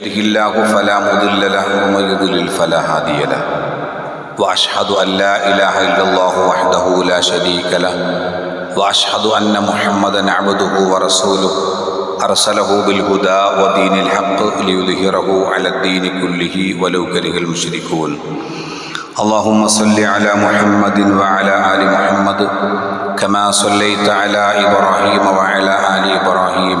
يهده الله فلا مضل له ومن يضلل فلا هادي له واشهد ان لا اله الا الله وحده لا شريك له واشهد ان محمدا عبده ورسوله ارسله بالهدى ودين الحق ليظهره على الدين كله ولو كره المشركون اللهم صل على محمد وعلى ال محمد كما صليت على ابراهيم وعلى ال ابراهيم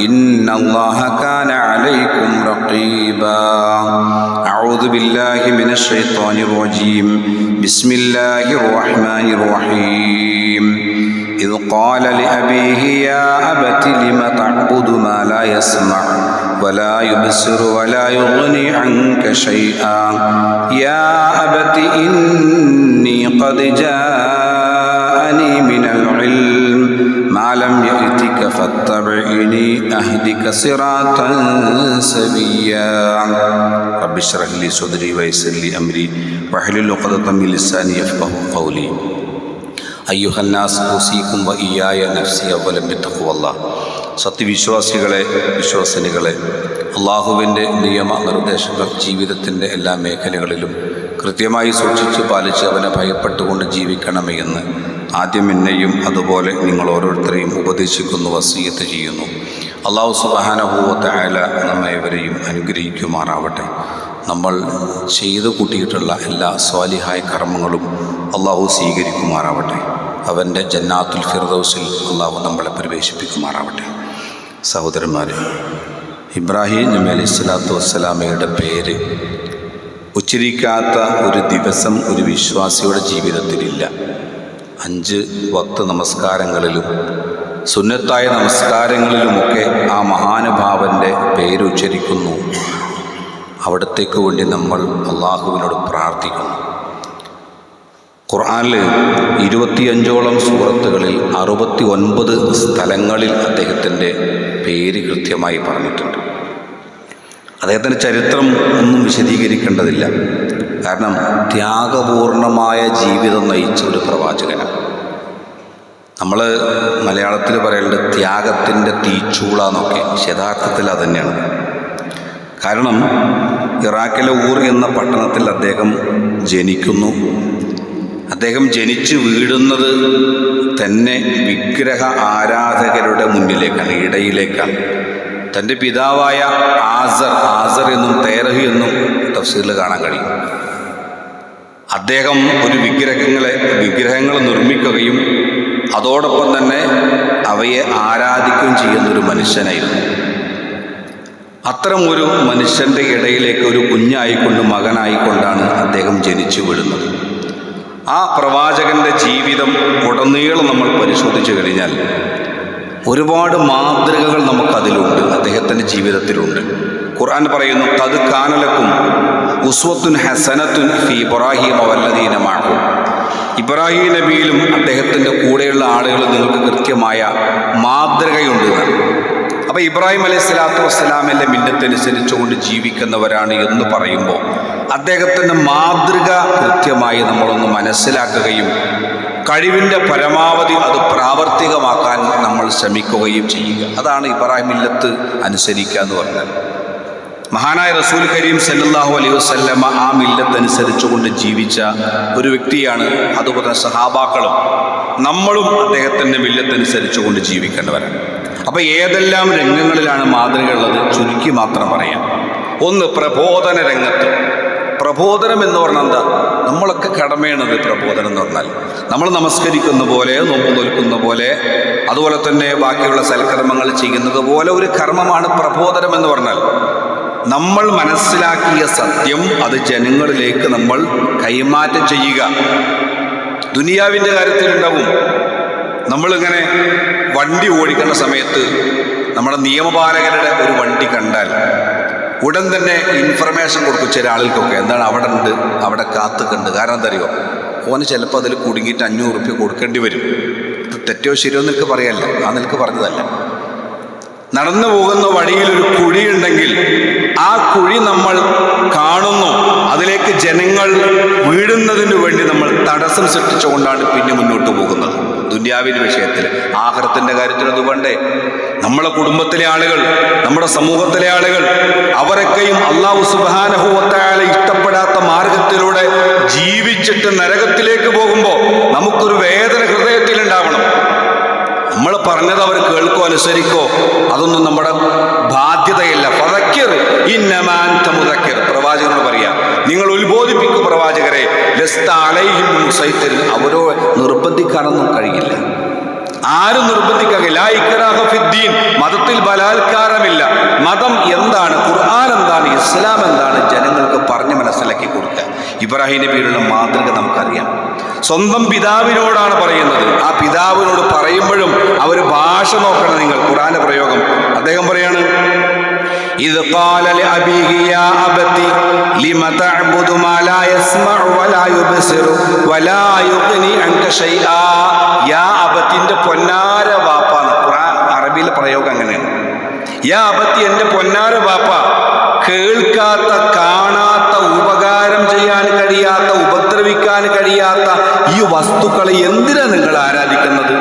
إن الله كان عليكم رقيبا. أعوذ بالله من الشيطان الرجيم. بسم الله الرحمن الرحيم. إذ قال لأبيه يا أبت لم تعبد ما لا يسمع ولا يبصر ولا يغني عنك شيئا؟ يا أبت إني قد جاءني من العلم لم يأتك فاتبعني أهدك صراطا سويا رب اشرح لي صدري ويسر لي أمري واحلل عقدة من لساني يفقه قولي أيها الناس أوصيكم وإياي نفسي أولا بتقوى الله സത്യവിശ്വാസികളെ വിശ്വാസിനികളെ അള്ളാഹുവിൻ്റെ നിയമ നിർദ്ദേശങ്ങൾ ജീവിതത്തിൻ്റെ എല്ലാ മേഖലകളിലും കൃത്യമായി സൂക്ഷിച്ച് പാലിച്ച് അവനെ ഭയപ്പെട്ടുകൊണ്ട് ജീവിക്കണമേ എന്ന് ആദ്യം എന്നെയും അതുപോലെ നിങ്ങൾ ഓരോരുത്തരെയും ഉപദേശിക്കുന്നു വസീയത്ത് ചെയ്യുന്നു. അള്ളാഹു സുബാനഹൂവത്തായ നമ്മെ ഇവരെയും അനുഗ്രഹിക്കുമാറാവട്ടെ. നമ്മൾ ചെയ്തു കൂട്ടിയിട്ടുള്ള എല്ലാ സ്വാലിഹായ കർമ്മങ്ങളും അള്ളാഹു സ്വീകരിക്കുമാറാവട്ടെ. അവന്റെ ജന്നാത്തുൽ ഫിർദൗസിൽ അള്ളാഹു നമ്മളെ പ്രവേശിപ്പിക്കുമാറാവട്ടെ. സഹോദരന്മാരെ ഇബ്രാഹിം നബി അലൈഹി സ്വലാത്തു വസ്സലാമയുടെ പേര് ഉച്ചരിക്കാത്ത ഒരു ദിവസം ഒരു വിശ്വാസിയുടെ ജീവിതത്തിലില്ല. അഞ്ച് വക്ത നമസ്കാരങ്ങളിലും സുന്നത്തായ നമസ്കാരങ്ങളിലുമൊക്കെ ആ മഹാനുഭാവന്റെ പേരുച്ചരിക്കുന്നു. അവിടത്തേക്ക് വേണ്ടി നമ്മൾ അള്ളാഹുവിനോട് പ്രാർത്ഥിക്കുന്നു. ഖുർആനിൽ ഇരുപത്തിയഞ്ചോളം സൂറത്തുകളിൽ അറുപത്തി ഒൻപത് സ്ഥലങ്ങളിൽ അദ്ദേഹത്തിന്റെ പേര് കൃത്യമായി പറഞ്ഞിട്ടുണ്ട്. അദ്ദേഹത്തിന്റെ ചരിത്രം ഒന്നും വിശദീകരിക്കേണ്ടതില്ല. കാരണം ത്യാഗപൂർണമായ ജീവിതം നയിച്ച ഒരു പ്രവാചകനാണ്. നമ്മൾ മലയാളത്തിൽ പറയേണ്ടത് ത്യാഗത്തിന്റെ തീച്ചൂള എന്നൊക്കെ. യഥാർത്ഥത്തിൽ അത് തന്നെയാണ്. കാരണം ഇറാഖിലെ ഊർ എന്ന പട്ടണത്തിൽ അദ്ദേഹം ജനിക്കുന്നു. അദ്ദേഹം ജനിച്ചു വീഴുന്നത് തന്നെ വിഗ്രഹ ആരാധകരുടെ മുന്നിലേക്കാണ് ഇടയിലേക്കാണ്. തന്റെ പിതാവായ ആസർ ആസർ എന്നും തേരഹി എന്നും തഫ്സീറിൽ കാണാൻ കഴിയും. അദ്ദേഹം ഒരു വിഗ്രഹങ്ങളെ വിഗ്രഹങ്ങൾ നിർമ്മിക്കുകയും അതോടൊപ്പം തന്നെ അവയെ ആരാധിക്കുകയും ചെയ്യുന്നൊരു മനുഷ്യനായിരുന്നു. അത്തരം ഒരു മനുഷ്യന്റെ ഇടയിലേക്ക് ഒരു കുഞ്ഞായിക്കൊണ്ട് മകനായിക്കൊണ്ടാണ് അദ്ദേഹം ജനിച്ചു വിടുന്നത് ആ പ്രവാചകന്റെ ജീവിതം ഉടനീളം നമ്മൾ പരിശോധിച്ചു കഴിഞ്ഞാൽ ഒരുപാട് മാതൃകകൾ നമുക്കതിലുണ്ട് അദ്ദേഹത്തിന്റെ ജീവിതത്തിലുണ്ട്. ഖുർആൻ പറയുന്നു കത് കാനലക്കും ഉസ്വത്തുൻ ഹസനത്തുൻ ഫി ഇബ്രാഹിം അവല്ലദീനമാണ് ഇബ്രാഹിം നബിയിലും അദ്ദേഹത്തിന്റെ കൂടെയുള്ള ആളുകൾ നിങ്ങൾക്ക് കൃത്യമായ മാതൃകയുണ്ട് അപ്പോൾ ഇബ്രാഹിം അലൈഹി സ്വലാത്തു വസ്സലാമിന്റെ മിന്നത്തനുസരിച്ചുകൊണ്ട് ജീവിക്കുന്നവരാണ് എന്ന് പറയുമ്പോൾ അദ്ദേഹത്തിന്റെ മാതൃക കൃത്യമായി നമ്മളൊന്ന് മനസ്സിലാക്കുകയും കഴിവിന്റെ പരമാവധി അത് പ്രാവർത്തികമാക്കാൻ നമ്മൾ ശ്രമിക്കുകയും ചെയ്യുക. അതാണ് ഇബ്രാഹിം മില്ലത്ത് അനുസരിക്കുക എന്ന് പറഞ്ഞത് മഹാനായ റസൂൽ കരീം സല്ലാഹു അലൈഹി വസ്ല്ലമ ആ മില്ലത്തനുസരിച്ചുകൊണ്ട് ജീവിച്ച ഒരു വ്യക്തിയാണ് അതുപോലെ സഹാബാക്കളും. നമ്മളും അദ്ദേഹത്തിന്റെ മില്ലത്തനുസരിച്ചുകൊണ്ട് ജീവിക്കേണ്ടവരാണ്. അപ്പോൾ ഏതെല്ലാം രംഗങ്ങളിലാണ് മാതൃകയുള്ളത് ചുരുക്കി മാത്രം പറയാം. ഒന്ന് പ്രബോധന രംഗത്ത്. പ്രബോധനം എന്ന് പറഞ്ഞാൽ എന്താ? നമ്മളൊക്കെ കടമയാണത് പ്രബോധനം എന്ന് പറഞ്ഞാൽ. നമ്മൾ നമസ്കരിക്കുന്ന പോലെ നോമ്പ് നോൽക്കുന്ന പോലെ അതുപോലെ തന്നെ ബാക്കിയുള്ള സൽക്കർമ്മങ്ങൾ ചെയ്യുന്നത് പോലെ ഒരു കർമ്മമാണ് പ്രബോധനം എന്ന് പറഞ്ഞാൽ. നമ്മൾ മനസ്സിലാക്കിയ സത്യം അത് ജനങ്ങളിലേക്ക് നമ്മൾ കൈമാറ്റം ചെയ്യുക. ദുനിയാവിന്റെ കാര്യത്തിലുണ്ടാവും. നമ്മളിങ്ങനെ വണ്ടി ഓടിക്കുന്ന സമയത്ത് നമ്മുടെ നിയമപാലകരുടെ ഒരു വണ്ടി കണ്ടാൽ ഉടൻ തന്നെ ഇൻഫർമേഷൻ കൊടുക്കും ചില ആളുകൾക്കൊക്കെ. എന്താണ് അവിടെ ഉണ്ട്? അവിടെ കാത്തുക്കുണ്ട് കാരണം എന്താ അറിയോ ഓന് ചിലപ്പോൾ അതിൽ കുടുങ്ങിയിട്ട് അഞ്ഞൂറ് റുപ്യ കൊടുക്കേണ്ടി വരും. തെറ്റോ ശരിയോ നിനക്ക് പറയല്ല ആ നിനക്ക് പറഞ്ഞതല്ല. നടന്നു പോകുന്ന വഴിയിൽ ഒരു കുഴിയുണ്ടെങ്കിൽ ആ കുഴി നമ്മൾ കാണുന്നു. അതിലേക്ക് ജനങ്ങൾ വീഴുന്നതിന് വേണ്ടി നമ്മൾ തടസ്സം സൃഷ്ടിച്ചുകൊണ്ടാണ് പിന്നെ മുന്നോട്ട് പോകുന്നത്. ദുന്യാവിന്റെ വിഷയത്തിൽ ആഹാരത്തിന്റെ കാര്യത്തിൽ അതുകൊണ്ടേ നമ്മളെ കുടുംബത്തിലെ ആളുകൾ നമ്മുടെ സമൂഹത്തിലെ ആളുകൾ അവരൊക്കെയും അള്ളാഹു സുബാനഹുവത്തായാലെ ഇഷ്ടപ്പെടാത്ത മാർഗത്തിലൂടെ ജീവിച്ചിട്ട് നരകത്തിലേക്ക് പോകുമ്പോൾ നമുക്കൊരു വേദന ഹൃദയത്തിലുണ്ടാവണം പറഞ്ഞത് അവർ കേൾക്കോ അനുസരിക്കോ അതൊന്നും നമ്മുടെ ബാധ്യതയല്ല. ഫതക്കിർ ഇന്നമാൻ പ്രവാചകനോട് പറയാ നിങ്ങൾ ഉത്ബോധിപ്പിക്കും പ്രവാചകരെ അവരോ നിർബന്ധിക്കാനൊന്നും കഴിയില്ല. ആരും ഫിദ്ദീൻ മതത്തിൽ ബലാത്കാരമില്ല. മതം എന്താണ്? ഖുർആൻ എന്താണ്? ഇസ്ലാം എന്താണ്? ജനങ്ങൾക്ക് പറഞ്ഞ് മനസ്സിലാക്കി കൊടുക്കുക. ഇബ്രാഹിം നബിയുടെ മാതൃക നമുക്കറിയാം. സ്വന്തം പിതാവിനോടാണ് പറയുന്നത് ആ പിതാവിനോട് പറയുമ്പോഴും അവർ ഭാഷ നോക്കണം നിങ്ങൾ ഖുർആന്റെ പ്രയോഗം അദ്ദേഹം പറയാണ് إذ قال لأبيه يا أبت لم تعبد ما لا يسمع ولا يبصر ولا يغني عنك شيئا യാ അബത്തിന്റെ പൊന്നാര വാപ്പാന്ന് ഖുർആൻ അറബിയിലെ പ്രയോഗം അങ്ങനെയാണ് യാ അബത്തി എൻ്റെ പൊന്നാര വാപ്പ കേൾക്കാത്ത കാണാത്ത ഉപകാരം ചെയ്യാൻ കഴിയാത്ത ഉപദ്രവിക്കാൻ കഴിയാത്ത ഈ വസ്തുക്കളെ എന്തിനാ നിങ്ങൾ ആരാധിക്കുന്നത്?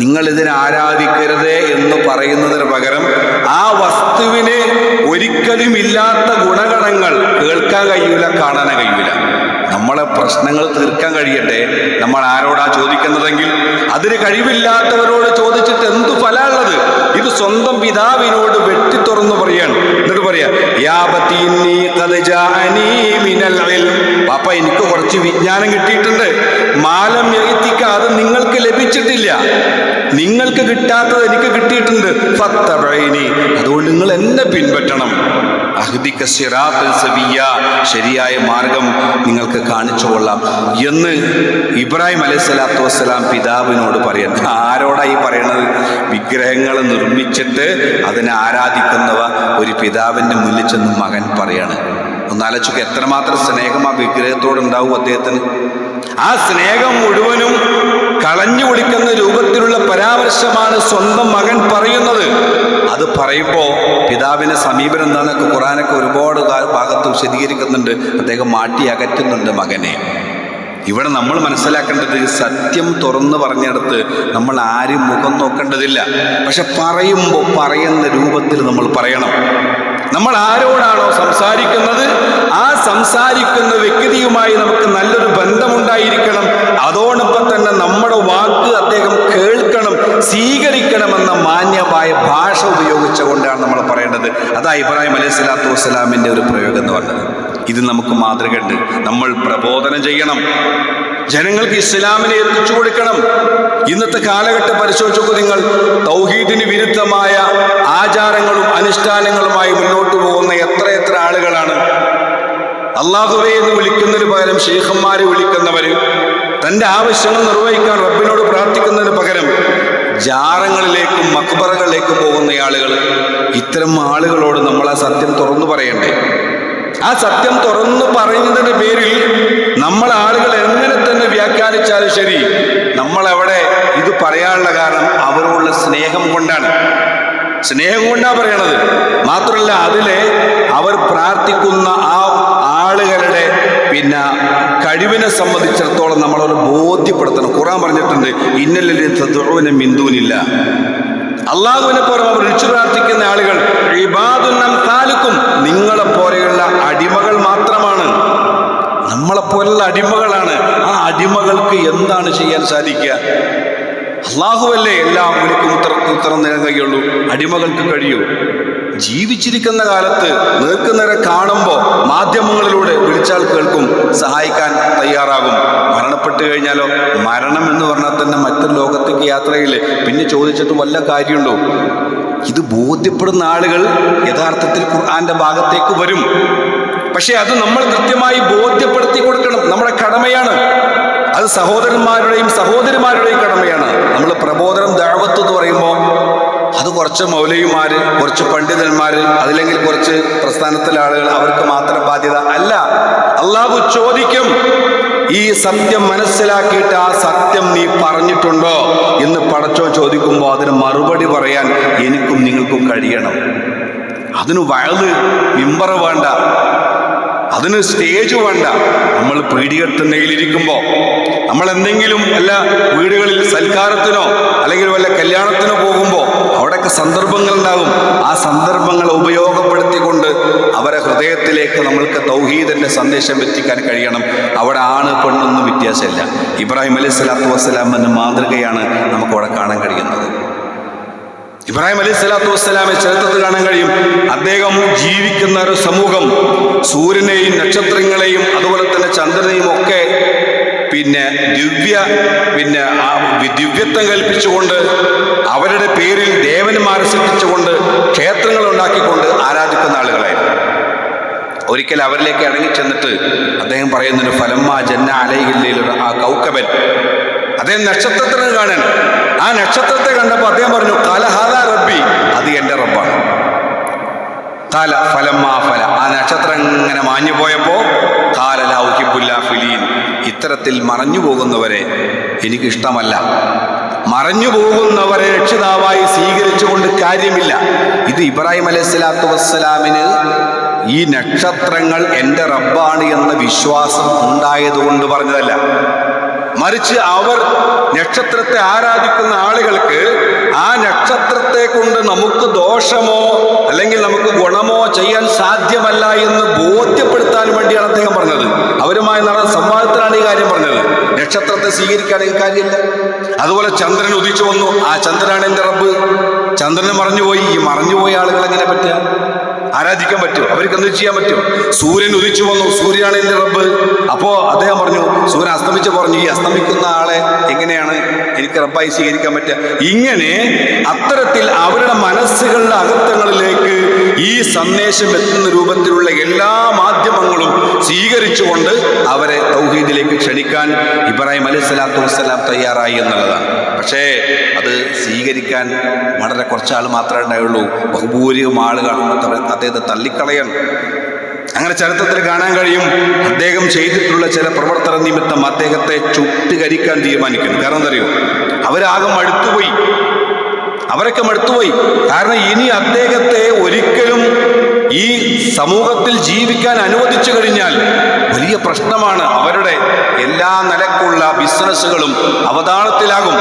നിങ്ങൾ ഇതിനെ ആരാധിക്കരുത് എന്ന് പറയുന്നതിന് പകരം ആ വസ്തുവിന് ഒരിക്കലും ഇല്ലാത്ത ഗുണഗണങ്ങൾ കേൾക്കാൻ കഴിയൂല കാണാൻ കഴിയൂല. നമ്മളെ പ്രശ്നങ്ങൾ തീർക്കാൻ കഴിയട്ടെ. നമ്മൾ ആരോടാ ചോദിക്കുന്നതെങ്കിൽ അതിന് കഴിവില്ലാത്തവരോട് ചോദിച്ചിട്ട് എന്തു ഫലമുള്ളത് ഇത് സ്വന്തം പിതാവിനോട് വെട്ടി തുറന്നു പറയാണ്. പറയാ. പാപ്പ എനിക്ക് കുറച്ച് വിജ്ഞാനം കിട്ടിയിട്ടുണ്ട് മാലം എത്തിക്ക അത് നിങ്ങൾക്ക് ലഭിച്ചിട്ടില്ല നിങ്ങൾക്ക് കിട്ടാത്തത് എനിക്ക് കിട്ടിയിട്ടുണ്ട്. അതുകൊണ്ട് നിങ്ങൾ എന്നെ പിൻപറ്റണം അഹ്ദിക സിറാത്തൽ സവിയ്യ. ശരിയായ മാർഗം നിങ്ങൾക്ക് കാണിച്ചു കൊള്ളാം എന്ന് ഇബ്രാഹിം അലൈഹി സ്വലാത്തു വസ്സലാം പിതാവിനോട് പറയാൻ ആരോടായി പറയണത്? വിഗ്രഹങ്ങൾ നിർമ്മിച്ചിട്ട് അതിനെ ആരാധിക്കുന്നവ ഒരു പിതാവിന്റെ മുന്നിൽ ചെന്ന് മകൻ പറയാണ്. ഒന്നാലോചിക്കുക എത്രമാത്രം സ്നേഹം ആ വിഗ്രഹത്തോടുണ്ടാവും അദ്ദേഹത്തിന്? ആ സ്നേഹം മുഴുവനും കളഞ്ഞു കുടിക്കുന്ന രൂപത്തിലുള്ള പരാമർശമാണ് സ്വന്തം മകൻ പറയുന്നത്. അത് പറയുമ്പോൾ പിതാവിനെ സമീപനം എന്താണെന്നൊക്കെ ഖുറാനൊക്കെ ഒരുപാട് ഭാഗത്ത് വിശദീകരിക്കുന്നുണ്ട്. അദ്ദേഹം മാറ്റി അകറ്റുന്നുണ്ട് മകനെ. ഇവിടെ നമ്മൾ മനസ്സിലാക്കേണ്ടത് സത്യം തുറന്നു പറഞ്ഞിടത്ത് നമ്മൾ ആരും മുഖം നോക്കേണ്ടതില്ല. പക്ഷെ പറയുമ്പോൾ പറയുന്ന രൂപത്തിൽ നമ്മൾ പറയണം. നമ്മൾ ആരോടാണോ സംസാരിക്കുന്നത്? ആ സംസാരിക്കുന്ന വ്യക്തിയുമായി നമുക്ക് നല്ലൊരു ബന്ധമുണ്ടായിരിക്കണം. അതോടൊപ്പം തന്നെ നമ്മുടെ വാക്ക് അദ്ദേഹം കേൾക്കണം സ്വീകരിക്കണമെന്ന മാന്യമായ ഭാഷ ഉപയോഗിച്ചുകൊണ്ടാണ് നമ്മൾ പറയേണ്ടത്. അതാ ഇബ്രാഹിം അലൈഹി സ്വലാത്തു വസ്സലാമിന്റെ ഒരു പ്രയോഗം എന്ന് പറഞ്ഞത്. ഇത് നമുക്ക് മാതൃകയുണ്ട്. നമ്മൾ പ്രബോധനം ചെയ്യണം. ജനങ്ങൾക്ക് ഇസ്ലാമിനെ എത്തിച്ചു കൊടുക്കണം. ഇന്നത്തെ കാലഘട്ടം പരിശോധിച്ചു നിങ്ങൾ. തൗഹീദിന് വിരുദ്ധമായ ആചാരങ്ങളും അനുഷ്ഠാനങ്ങളുമായി മുന്നോട്ട് പോകുന്ന എത്ര എത്ര ആളുകളാണ്. അള്ളാഹുവെ എന്ന് വിളിക്കുന്നതിന് പകരം ഷെയ്ഖന്മാരെ വിളിക്കുന്നവര് തന്റെ ആവശ്യങ്ങൾ നിർവഹിക്കാൻ റബ്ബിനോട് പ്രാർത്ഥിക്കുന്നതിന് പകരം ജാറങ്ങളിലേക്കും മക്ബറകളിലേക്കും പോകുന്ന ആളുകൾ ഇത്തരം ആളുകളോട് നമ്മൾ ആ സത്യം തുറന്നു പറയണ്ടേ? ആ സത്യം തുറന്നു പറയുന്നതിന്റെ പേരിൽ നമ്മൾ ആളുകൾ എങ്ങനെ തന്നെ വ്യാഖ്യാനിച്ചാലും ശരി നമ്മൾ അവിടെ ഇത് പറയാനുള്ള കാരണം അവരോടുള്ള സ്നേഹം കൊണ്ടാണ്. സ്നേഹം കൊണ്ടാ പറയണത്. മാത്രമല്ല അതിലെ അവർ പ്രാർത്ഥിക്കുന്ന ആ ആളുകളുടെ പിന്നെ കഴിവിനെ സംബന്ധിച്ചിടത്തോളം നമ്മളവരെ ബോധ്യപ്പെടുത്തണം. ഖുറാൻ പറഞ്ഞിട്ടുണ്ട് ഇന്നലെ തത്വന മിന്ദൂനില്ല അള്ളാഹുവിനെ പോലെ അവർ രക്ഷ പ്രാർത്ഥിക്കുന്ന ആളുകൾ താലുക്കും നിങ്ങളെ പോലെയുള്ള അടിമകൾ മാത്രമാണ്. നമ്മളെ പോലെയുള്ള അടിമകളാണ്. ആ അടിമകൾക്ക് എന്താണ് ചെയ്യാൻ സാധിക്കുക? അള്ളാഹുവല്ലേ എല്ലാം വിളിക്കും ഉത്തരം ഉത്തരം നേടുകയുള്ളൂ അടിമകൾക്ക് കഴിയൂ. ജീവിച്ചിരിക്കുന്ന കാലത്ത് നേർക്കുനേരെ കാണുമ്പോൾ മാധ്യമങ്ങളിലൂടെ വിളിച്ചാൽ കേൾക്കും സഹായിക്കാൻ തയ്യാറാകും. മരണപ്പെട്ടു കഴിഞ്ഞാലോ? മരണം എന്ന് പറഞ്ഞാൽ തന്നെ മറ്റൊരു ലോകത്തേക്ക് യാത്രയില്ലേ? പിന്നെ ചോദിച്ചിട്ട് വല്ല കാര്യമുണ്ടോ? ഇത് ബോധ്യപ്പെടുന്ന ആളുകൾ യഥാർത്ഥത്തിൽ ഖുർആന്റെ ഭാഗത്തേക്ക് വരും. പക്ഷെ അത് നമ്മൾ കൃത്യമായി ബോധ്യപ്പെടുത്തി കൊടുക്കണം. നമ്മുടെ കടമയാണ്. അത് സഹോദരന്മാരുടെയും സഹോദരിമാരുടെയും കടമയാണ്. നമ്മൾ പ്രബോധനം ദാവത്ത് എന്ന് പറയുമ്പോൾ അത് കുറച്ച് മൗലവിമാര് കുറച്ച് പണ്ഡിതന്മാർ അതില്ലെങ്കിൽ കുറച്ച് പ്രസ്ഥാനത്തിലെ ആളുകൾ അവർക്ക് മാത്രം ബാധ്യത അല്ല. അള്ളാഹു ചോദിക്കും ഈ സത്യം മനസ്സിലാക്കിയിട്ട് ആ സത്യം നീ പറഞ്ഞിട്ടുണ്ടോ എന്ന് പടച്ചോ ചോദിക്കുമ്പോൾ അതിന് മറുപടി പറയാൻ എനിക്കും നിങ്ങൾക്കും കഴിയണം. അതിന് വയത് മിമ്പറ വേണ്ട. അതിന് സ്റ്റേജ് വേണ്ട. നമ്മൾ പീഡികത്തുന്നയിലിരിക്കുമ്പോൾ നമ്മൾ എന്തെങ്കിലും അല്ല വീടുകളിൽ സൽക്കാരത്തിനോ അല്ലെങ്കിൽ വല്ല കല്യാണത്തിനോ പോകുമ്പോൾ അവിടെയൊക്കെ സന്ദർഭങ്ങൾ ഉണ്ടാകും. ആ സന്ദർഭങ്ങൾ ഉപയോഗപ്പെടുത്തിക്കൊണ്ട് അവരെ ഹൃദയത്തിലേക്ക് നമ്മൾക്ക് തൗഹീദിന്റെ സന്ദേശം എത്തിക്കാൻ കഴിയണം. അവിടെ ആണ് പെണ്ണൊന്നും വ്യത്യാസമില്ല. ഇബ്രാഹിം അലൈഹി സ്വലാത്തു വസ്സലാം എന്ന മാതൃകയാണ് നമുക്ക് അവിടെ കാണാൻ കഴിയുന്നത്. ഇബ്രാഹിം അലൈഹി സ്വലാത്തു വസ്സലാമെ ചരിത്രത്തിൽ കാണാൻ കഴിയും. അദ്ദേഹം ജീവിക്കുന്ന ഒരു സമൂഹം സൂര്യനെയും നക്ഷത്രങ്ങളെയും അതുപോലെ തന്നെ ചന്ദ്രനെയും ഒക്കെ പിന്നെ ദിവ്യ പിന്നെ ആ ദിവ്യത്വം കൽപ്പിച്ചുകൊണ്ട് അവരുടെ പേരിൽ ദേവന്മാരെ സൃഷ്ടിച്ചുകൊണ്ട് ക്ഷേത്രങ്ങൾ ഉണ്ടാക്കിക്കൊണ്ട് ആരാധിക്കുന്ന ആളുകളായിരുന്നു. ഒരിക്കൽ അവരിലേക്ക് ഇറങ്ങിച്ചെന്നിട്ട് അദ്ദേഹം പറയുന്നൊരു ഫലമ്മ ജന്ന അലയില്ലയിലുള്ള ആ കൗക്കബൻ. അദ്ദേഹം നക്ഷത്രത്തിന് കാണാൻ. ആ നക്ഷത്രത്തെ കണ്ടപ്പോൾ അദ്ദേഹം പറഞ്ഞു കലഹാദ റബ്ബി അത് എന്റെ റബ്ബാണ്. കാല മാ ഫല. ആ നക്ഷത്രം ഇങ്ങനെ മാഞ്ഞു പോയപ്പോ കാലലാഹിബുല്ല ഫിലീൻ. ഇത്തരത്തിൽ മറഞ്ഞു പോകുന്നവരെ എനിക്കിഷ്ടമല്ല. മറഞ്ഞു പോകുന്നവരെ രക്ഷിതാവായി സ്വീകരിച്ചുകൊണ്ട് കാര്യമില്ല. ഇത് ഇബ്രാഹിം അലൈഹി സ്വലാത്തു വസ്സലാമിന് ഈ നക്ഷത്രങ്ങൾ എന്റെ റബ്ബാണ് എന്ന വിശ്വാസം ഉണ്ടായതുകൊണ്ട് പറഞ്ഞതല്ല. മറിച്ച് അവർ നക്ഷത്രത്തെ ആരാധിക്കുന്ന ആളുകൾക്ക് ആ നക്ഷത്രത്തെ കൊണ്ട് നമുക്ക് ദോഷമോ അല്ലെങ്കിൽ നമുക്ക് ഗുണമോ ചെയ്യാൻ സാധ്യമല്ല എന്ന് ബോധ്യപ്പെടുത്താൻ വേണ്ടിയാണ് അദ്ദേഹം പറഞ്ഞത്. അവരുമായി നടന്ന സംവാദത്തിലാണ് ഈ കാര്യം പറഞ്ഞത്. നക്ഷത്രത്തെ സ്വീകരിക്കാൻ ഈ കാര്യമില്ല. അതുപോലെ ചന്ദ്രൻ ഉദിച്ചു വന്നു. ആ ചന്ദ്രനാണ് എന്റെ റബ്ബ്. ചന്ദ്രന് മറഞ്ഞുപോയി. ഈ മറഞ്ഞുപോയ ആളുകൾ എങ്ങനെ പറ്റുക? ആരാധിക്കാൻ പറ്റും? അവർക്ക് എന്ത് ചെയ്യാൻ പറ്റും? സൂര്യൻ ഉദിച്ചു വന്നു. സൂര്യനാണ് എന്റെ റബ്ബ്. അപ്പോ അദ്ദേഹം പറഞ്ഞു സൂര്യൻ അസ്തമിച്ച് പറഞ്ഞു ഈ അസ്തമിക്കുന്ന ആളെ എങ്ങനെയാണ് എനിക്ക് റബ്ബായി സ്വീകരിക്കാൻ പറ്റുക? ഇങ്ങനെ അത്തരത്തിൽ അവരുടെ മനസ്സുകളുടെ അകത്തങ്ങളിലേക്ക് ഈ സന്ദേശം എത്തുന്ന രൂപത്തിലുള്ള എല്ലാ മാധ്യമങ്ങളും സ്വീകരിച്ചുകൊണ്ട് അവരെ തൗഹീദിലേക്ക് ക്ഷണിക്കാൻ ഇബ്രാഹിം അലൈഹി സ്വലാത്തു വസ്സലാം തയ്യാറായി എന്നുള്ളതാണ്. പക്ഷേ അത് സ്വീകരിക്കാൻ വളരെ കുറച്ചാൾ മാത്രമേ ഉണ്ടായുള്ളൂ. ബഹുഭൂരികം ആളുകൾ അദ്ദേഹത്തെ തള്ളിക്കളയണം. അങ്ങനെ ചരിത്രത്തിൽ കാണാൻ കഴിയും അദ്ദേഹം ചെയ്തിട്ടുള്ള ചില പ്രവർത്തന നിമിത്തം അദ്ദേഹത്തെ ചുട്ടുകരിക്കാൻ തീരുമാനിക്കുന്നു. കാരണം എന്തറിയോ അവരാകെ മടുത്തുപോയി. അവരൊക്കെ മടുത്തുപോയി. കാരണം ഇനി അദ്ദേഹത്തെ ഒരിക്കലും സമൂഹത്തിൽ ജീവിക്കാൻ അനുവദിച്ചു കഴിഞ്ഞാൽ വലിയ പ്രശ്നമാണ് അവരുടെ എല്ലാ നിലക്കുള്ള ബിസിനസ്സുകളും അവതാളത്തിലാകും.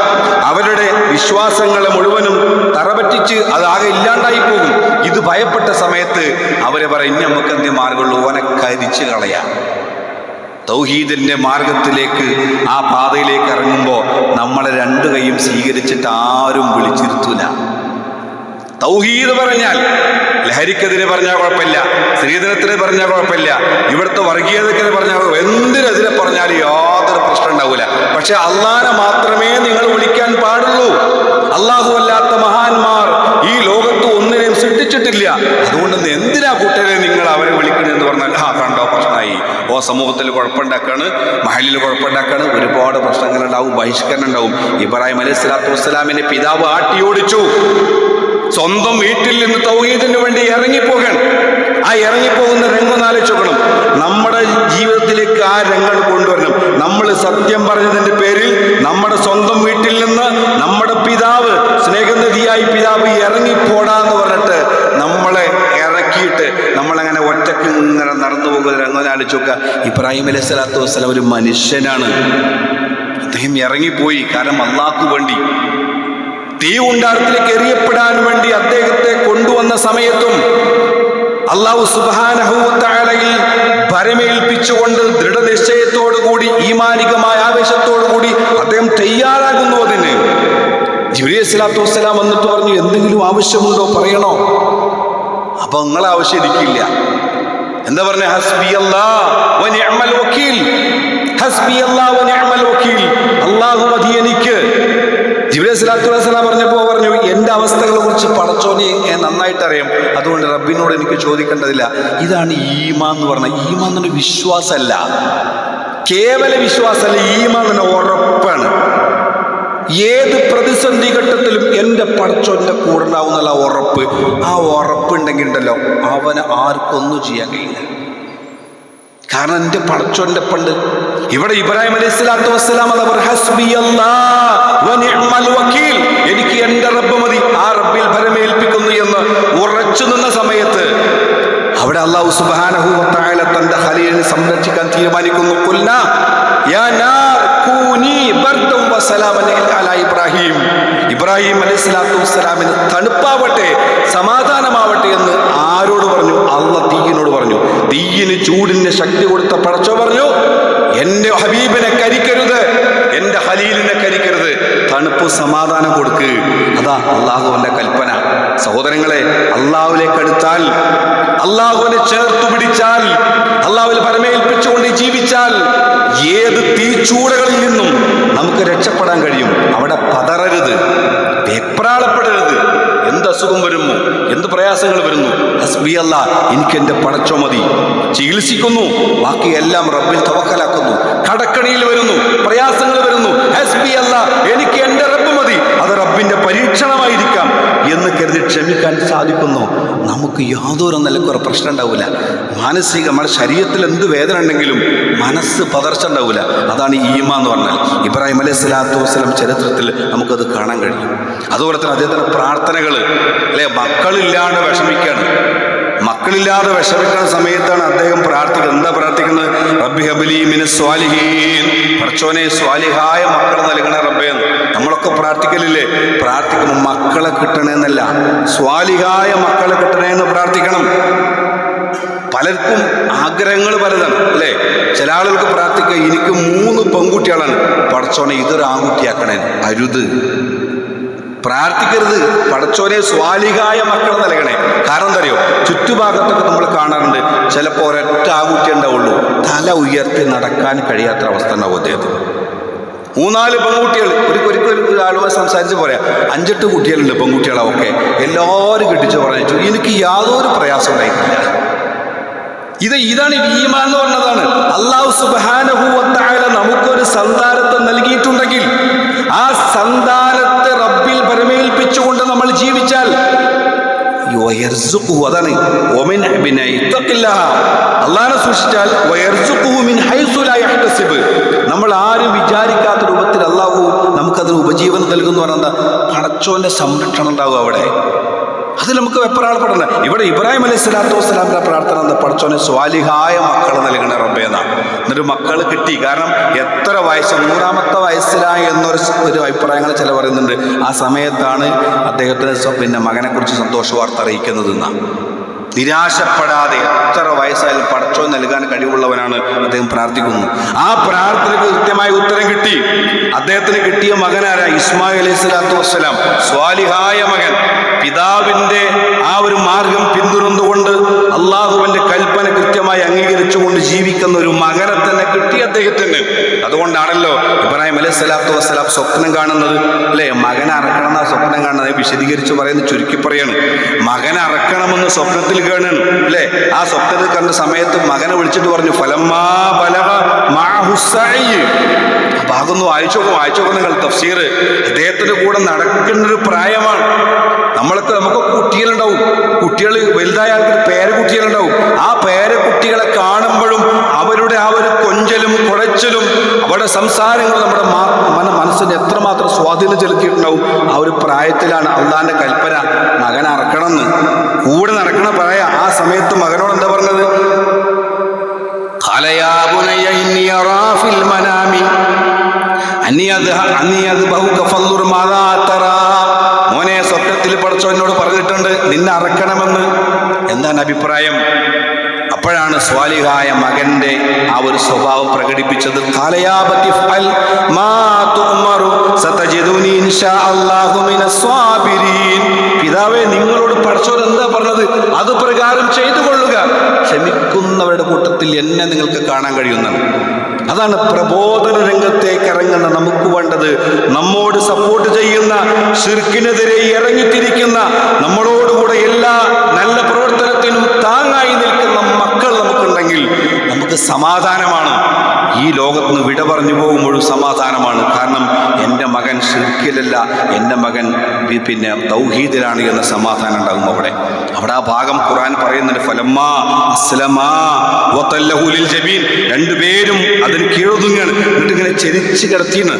അവരുടെ വിശ്വാസങ്ങളെ മുഴുവനും തറപറ്റിച്ച് അതാകെ ഇല്ലാണ്ടായി പോകും. ഇത് ഭയപ്പെട്ട സമയത്ത് അവരെ ഇനി നമുക്ക് എന്ത് മാർഗമുള്ളൂ? ഓനെ കരിച്ചു കളയാം. തൗഹീദിന്റെ മാർഗത്തിലേക്ക് ആ പാതയിലേക്ക് ഇറങ്ങുമ്പോൾ നമ്മളെ രണ്ടു കൈയും സ്വീകരിച്ചിട്ട് ആരും വിളിച്ചിരുത്തൂല. തൗഹീദ് പറഞ്ഞാൽ ലഹരിക്കെതിരെ പറഞ്ഞാൽ കുഴപ്പമില്ല സ്ത്രീധനത്തിന് പറഞ്ഞാൽ കുഴപ്പമില്ല ഇവിടുത്തെ വർഗീയതക്കെതിരെ പറഞ്ഞാൽ എന്തിനെതിരെ പറഞ്ഞാൽ യാതൊരു പ്രശ്നം ഉണ്ടാവില്ല പക്ഷെ അള്ളാനെ മാത്രമേ നിങ്ങൾ വിളിക്കാൻ പാടുള്ളൂ. അള്ളാഹു അല്ലാത്ത മഹാന്മാർ ഈ ലോകത്ത് ഒന്നിനെയും സൃഷ്ടിച്ചിട്ടില്ല. അതുകൊണ്ട് എന്തിനാ കൂട്ടരെ നിങ്ങൾ അവരെ വിളിക്കണമെന്ന് പറഞ്ഞാൽ ആ കണ്ടോ പ്രശ്നമായി ഓ സമൂഹത്തിൽ കുഴപ്പമുണ്ടാക്കാണ് മഹലിൽ കുഴപ്പമുണ്ടാക്കാണ് ഒരുപാട് പ്രശ്നങ്ങളുണ്ടാവും ബഹിഷ്കരണം ഉണ്ടാവും. ഇബ്രാഹിം അലൈഹി സ്വലാത്തു വസ്സലാമിന്റെ പിതാവ് ആട്ടിയോടിച്ചു. സ്വന്തം വീട്ടിൽ നിന്ന് തൗഹീദിന് വേണ്ടി ഇറങ്ങിപ്പോകണം ആ ഇറങ്ങിപ്പോകുന്ന രംഗം ആലോചിക്കണം നമ്മുടെ ജീവിതത്തിലേക്ക് ആ രംഗം കൊണ്ടുവരണം. നമ്മൾ സത്യം പറഞ്ഞതിന്റെ പേരിൽ നമ്മുടെ സ്വന്തം വീട്ടിൽ നിന്ന് നമ്മുടെ പിതാവ് സ്നേഹനിധിയായി പിതാവ് ഇറങ്ങിപ്പോടാന്ന് പറഞ്ഞിട്ട് നമ്മളെ ഇറക്കിയിട്ട് നമ്മളങ്ങനെ ഒറ്റയ്ക്ക് ഇങ്ങനെ നടന്നു പോകുന്ന രംഗം ആലോചിക്കുക ഇബ്രാഹിം അലൈഹി സ്വലാത്തു വസ്സലാം ഒരു മനുഷ്യനാണ്. അദ്ദേഹം ഇറങ്ങിപ്പോയി. കാരണം അള്ളാഹ്ക്ക് വേണ്ടി. തീ കുണ്ടാരത്തിലേക്ക് എറിയപ്പെടാൻ വേണ്ടി അദ്ദേഹത്തെ കൊണ്ടുവന്ന സമയത്തും അള്ളാഹു സുബാനഹുവത്തായാലയിൽ ഭരമേൽപ്പിച്ചുകൊണ്ട് ദൃഢനിശ്ചയത്തോടുകൂടി ഈമാനികമായ ആവേശത്തോടുകൂടി അദ്ദേഹം തയ്യാറാകുന്നു അതിന്. സ്വലാത്തു വസ്സലാം വന്നിട്ട് പറഞ്ഞു എന്തെങ്കിലും ആവശ്യമുണ്ടോ പറയണോ? അപ്പൊ നിങ്ങളെ ആവശ്യം എനിക്കില്ല. എന്താ പറഞ്ഞ? ഹസ്ബി അല്ലാഹ് വക്കീൽ. ഹസ്ബി വക്കീൽ അള്ളാഹു മതി എനിക്ക് സ്വലാത്തു വസ്സലാം പറഞ്ഞപ്പോൾ പറഞ്ഞു എന്റെ അവസ്ഥകളെ കുറിച്ച് പടച്ചോനെ ഞാൻ നന്നായിട്ട് അറിയാം അതുകൊണ്ട് റബ്ബിനോട് എനിക്ക് ചോദിക്കേണ്ടതില്ല ഇതാണ് ഈമാൻ എന്ന് പറഞ്ഞ ഈമാ എന്നൊരു വിശ്വാസമല്ല കേവല വിശ്വാസമല്ല ഈമാ എന്ന ഉറപ്പാണ് ഏത് പ്രതിസന്ധി ഘട്ടത്തിലും എന്റെ പടച്ചോന്റെ കൂടെ ഉണ്ടാവുന്നുള്ള ഉറപ്പ് ആ ഉറപ്പുണ്ടെങ്കിൽ ഉണ്ടല്ലോ അവന് ആർക്കൊന്നും ചെയ്യാൻ കഴിയില്ല കാരണം എന്റെ പടച്ചോന്റെ പണ്ട്. ഇവിടെ ഇബ്രാഹിം അലൈഹി സ്വലാത്തു വസ്സലാം അവർ വക്കീൽ. എനിക്ക് എന്റെ റബ്ബ് മതി. ആ റബ്ബിൽ ഭരമേൽപ്പിക്കുന്നു എന്ന് ഉറച്ചു നിന്ന സമയത്ത് അവിടെ അള്ളാഹു സുബാനഹു വത്തായാല തന്റെ ഹലീലിനെ സംരക്ഷിക്കാൻ തീരുമാനിക്കുന്നു. കൊല്ല ഇബ്രാഹിം. അലൈഹി സ്വലാത്തു വസ്സലാമിന് തണുപ്പാവട്ടെ സമാധാനമാവട്ടെ എന്ന് ആരോട് പറഞ്ഞു അള്ള തീയിനോട് പറഞ്ഞു തീയിന് ചൂടിന് ശക്തി കൊടുത്ത പടച്ചോ പറഞ്ഞു എന്റെ ഹബീബിനെ കരിക്കരുത് എന്റെ ഹലീലിനെ കരിക്കരുത്. തണുപ്പ് സമാധാനം കൊടുക്ക്. അതാ അള്ളാഹുവിന്റെ കൽപ്പന. സഹോദരങ്ങളെ അള്ളാഹുലേക്ക് അടുത്താൽ അള്ളാഹുവിനെ ചേർത്തു പിടിച്ചാൽ അള്ളാഹുവിൽ പരമേൽപ്പിച്ചുകൊണ്ട് ജീവിച്ചാൽ ഏത് തീച്ചൂടകളിൽ നിന്നും നമുക്ക് രക്ഷപ്പെടാൻ കഴിയും. അവിടെ പതറരുത് വെപ്രാളപ്പെടരുത്. അസുഖം വരുന്നു. എന്ത് പ്രയാസങ്ങൾ വരുന്നു? ഹസ്ബി അല്ല എനിക്ക് എന്റെ പടച്ചോ മതി ചികിത്സിക്കുന്നു. ബാക്കിയെല്ലാം റബ്ബിൽ തവക്കലാക്കുന്നു. കടക്കണിയിൽ വരുന്നു. പ്രയാസങ്ങൾ വരുന്നു. ഹസ്ബി അല്ല എനിക്ക് എന്റെ റബ്ബ് മതി. അത് റബ്ബിന്റെ പരീക്ഷണമായിരിക്കാം എന്ന് കരുതി ക്ഷമിക്കാൻ സാധിക്കുന്നു. നമുക്ക് യാതൊരു നിലക്കൊരു പ്രശ്നം ഉണ്ടാവില്ല. മാനസിക നമ്മുടെ ശരീരത്തിൽ എന്ത് വേദന ഉണ്ടെങ്കിലും മനസ്സ് പതർച്ച ഉണ്ടാവില്ല അതാണ് ഈമ എന്ന് പറഞ്ഞാൽ. ഇബ്രാഹിം അലൈഹി സ്വലാത്തു വസ്സലാം ചരിത്രത്തിൽ നമുക്കത് കാണാൻ കഴിയും. അതുപോലെ തന്നെ അദ്ദേഹത്തിന്റെ പ്രാർത്ഥനകൾ അല്ലെ? മക്കളില്ലാണ്ട് വിഷമിക്കുകയാണ് മക്കളില്ലാതെ വിഷമിക്കുന്ന സമയത്താണ് അദ്ദേഹം പ്രാർത്ഥിക്കുന്നത്. എന്താ പ്രാർത്ഥിക്കുന്നത്? റബ്ബി ഹബലി മിന സ്വാലിഹീൻ. പ്രച്ചോനെ സ്വാലിഹായ മക്കൾ നൽകണേ റബ്ബേ എന്ന്. നമ്മളൊക്കെ പ്രാർത്ഥിക്കലില്ലേ? പ്രാർത്ഥിക്കുമ്പോൾ മക്കളെ കിട്ടണമെന്നല്ല സ്വാലിഹായ മക്കളെ കിട്ടണേന്ന് പ്രാർത്ഥിക്കണം. പലർക്കും ആഗ്രഹങ്ങൾ പലതാണ് അല്ലേ? ചില ആളുകൾക്ക് പ്രാർത്ഥിക്കുക എനിക്ക് മൂന്ന് പെൺകുട്ടികളാണ്. പടച്ചോനെ ഇതൊരു ആൺകുട്ടിയാക്കണേ അരുത്. പ്രാർത്ഥിക്കരുത് പടച്ചോനെ സ്വാലികായ മക്കൾ നൽകണേ. കാരണം എന്തറിയോ ചുറ്റുഭാഗത്തൊക്കെ നമ്മൾ കാണാറുണ്ട് ചിലപ്പോൾ ഒരൊറ്റ ആൺകുട്ടി ഉണ്ടാവുള്ളൂ. തല ഉയർത്തി നടക്കാൻ കഴിയാത്ത അവസ്ഥ ഉണ്ടാവും അദ്ദേഹത്തിന്. മൂന്നാൽ പെൺകുട്ടികൾ ഒരു ഒരു ഒരാളുമായി സംസാരിച്ച് പറയാം അഞ്ചെട്ട് കുട്ടികളുണ്ട് പെൺകുട്ടികളൊക്കെ. എല്ലാവരും കെട്ടിച്ച് പറഞ്ഞു എനിക്ക് യാതൊരു പ്രയാസം ഉണ്ടായിട്ടില്ല. ഇത് ഇതാണ് ഈമാൻ എന്ന് പറഞ്ഞതാണ്. അള്ളാഹു സുബാനഹുവത്തായ നമുക്കൊരു സന്താനത്തെ നൽകിയിട്ടുണ്ടെങ്കിൽ ആ സന്താനത്തെ റബ്ബിൽ പരമേൽപ്പിച്ചുകൊണ്ട് നമ്മൾ ജീവിച്ചാൽ നമ്മൾ ആരും വിചാരിക്കാത്ത രൂപത്തിൽ അള്ളാഹു നമുക്കതിന് ഉപജീവനം നൽകുന്നു പറഞ്ഞാൽ പടച്ചോന്റെ സംരക്ഷണം ഉണ്ടാകും അവിടെ. അത് നമുക്ക് വെപ്രാളപ്പെടണ്ട. ഇവിടെ ഇബ്രാഹിം അലൈഹി സ്വലാത്തു വസ്സലാമിന്റെ പ്രാർത്ഥന എന്ന് പഠിച്ചോനെ സ്വാലിഹായ മക്കൾ നൽകണ റബ്ബേന്ന എന്നൊരു മക്കൾ കിട്ടി. കാരണം എത്ര വയസ്സ് നൂറാമത്തെ വയസ്സിലായി എന്നൊരു ഒരു അഭിപ്രായങ്ങൾ ചില പറയുന്നുണ്ട്. ആ സമയത്താണ് അദ്ദേഹത്തിന് പിന്നെ മകനെക്കുറിച്ച് സന്തോഷ വാർത്ത അറിയിക്കുന്നത് എന്നാണ് നിരാശപ്പെടാതെ എത്ര വയസ്സായാലും പടച്ചോ നൽകാൻ കഴിവുള്ളവനാണ് അദ്ദേഹം പ്രാർത്ഥിക്കുന്നു. ആ പ്രാർത്ഥനയ്ക്ക് കൃത്യമായ ഉത്തരം കിട്ടി. അദ്ദേഹത്തിന് കിട്ടിയ മകനാര ഇസ്മായിൽ അലൈഹി സ്വലാത്തു വസ്സലാം. സ്വാലിഹായ മകൻ. പിതാവിന്റെ ആ ഒരു മാർഗം പിന്തുടർന്നുകൊണ്ട് അള്ളാഹുവിന്റെ കൽപ്പന കൃത്യമായി അംഗീകരിച്ചുകൊണ്ട് ജീവിക്കുന്ന ഒരു മകനെ തന്നെ കിട്ടി അദ്ദേഹത്തിന്. അതുകൊണ്ടാണല്ലോ ഇബ്രാഹിം അലൈഹി സ്വലാത്തു വസ്സലാം സ്വപ്നം കാണുന്നത്. അല്ലേ? മകനെ അറക്കണം എന്നാ സ്വപ്നം കാണുന്നത്. വിശദീകരിച്ച് പറയുന്നത് ചുരുക്കി പറയാണ്. മകനെ അറക്കണമെന്ന് സ്വപ്നത്തിൽ കാണുന്നു അല്ലേ? ആ സ്വപ്നത്തിൽ കണ്ട സമയത്ത് മകനെ വിളിച്ചിട്ട് പറഞ്ഞു ഫലമാ ബലഹ മാഹു സഅയ്." അപ്പൊ അതൊന്നും വായിച്ചോക്കും വായിച്ചോക്കും നിങ്ങൾ തഫ്സീർ. അദ്ദേഹത്തിന്റെ കൂടെ നടക്കുന്നൊരു പ്രായമാണ്. നമ്മളൊക്കെ നമുക്ക് കുട്ടികളുണ്ടാവും. കുട്ടികൾ വലുതായ ആൾക്കാർ പേരക്കുട്ടികളുണ്ടാവും ആ പേരക്കുട്ടികളെ കാണുമ്പോഴും അവരുടെ ആ ഒരു കൊഞ്ചലും കുഴച്ചിലും അവരുടെ സംസാരങ്ങൾ നമ്മുടെ മന മനസ്സിന് എത്രമാത്രം സ്വാധീനം ചെലുത്തിയിട്ടുണ്ടാവും. ആ ഒരു പ്രായത്തിലാണ് അള്ളാന്റെ കൽപ്പന മകൻ അറക്കണമെന്ന്. കൂടെ നടക്കണ പ്രായ ആ സമയത്ത് മകനോട് എന്താ പറഞ്ഞത്? അന്നീ അത് അന്നീ അത് ബഹു കഫല്ലൂർ മാതാ തറ എന്നോട് പറഞ്ഞിട്ടുണ്ട് നിന്നെ അറക്കണമെന്ന്. എന്താണ് അഭിപ്രായം? അപ്പോഴാണ് സ്വാലിഹായ മകന്റെ ആ ഒരു സ്വഭാവം പ്രകടിപ്പിച്ചത്. "ഖാല യാ ബത്തി ഫഅൽ മാ തുഅ്മറു സതജിദുനി ഇൻഷാ അല്ലാഹു മിനസ് പിതാവേ നിങ്ങളോട് പഠിച്ചവർ എന്താ പറഞ്ഞത്? അത് പ്രകാരം ചെയ്തു കൊള്ളുക ക്ഷമിക്കുന്നവരുടെ കൂട്ടത്തിൽ എന്നെ നിങ്ങൾക്ക് കാണാൻ കഴിയുന്നതാണ്. അതാണ് പ്രബോധന രംഗത്തേക്ക് ഇറങ്ങുന്ന നമുക്ക് വേണ്ടത്. നമ്മോട് സപ്പോർട്ട് ചെയ്യുന്ന ഷിർക്കിനെതിരെ ഇറങ്ങിത്തിരിക്കുന്ന നമ്മളോടുകൂടെ എല്ലാ നല്ല പ്രവർത്തനത്തിനും താങ്ങായി നിൽക്കുന്ന മക്കൾ നമുക്കുണ്ടെങ്കിൽ നമുക്ക് സമാധാനമാണ്. ഈ ലോകത്ത് നിന്ന് വിട പറഞ്ഞു പോകുമ്പോഴും സമാധാനമാണ്. കാരണം എന്റെ മകൻ ഷിർക്കിലല്ല എന്റെ മകൻ പിന്നെ തൗഹീദിലാണ് എന്ന സമാധാനം ഉണ്ടാകും അവിടെ. അവിടെ ആ ഭാഗം ഖുറാൻ പറയുന്നുണ്ട് ഫലമ്മാ അസ്ലമാ ജബീൻ. രണ്ടുപേരും അതിന് കീഴൊതുങ്ങാണ്. എന്നിട്ട് ഇങ്ങനെ ചെരിച്ച് കിടത്തിയാണ്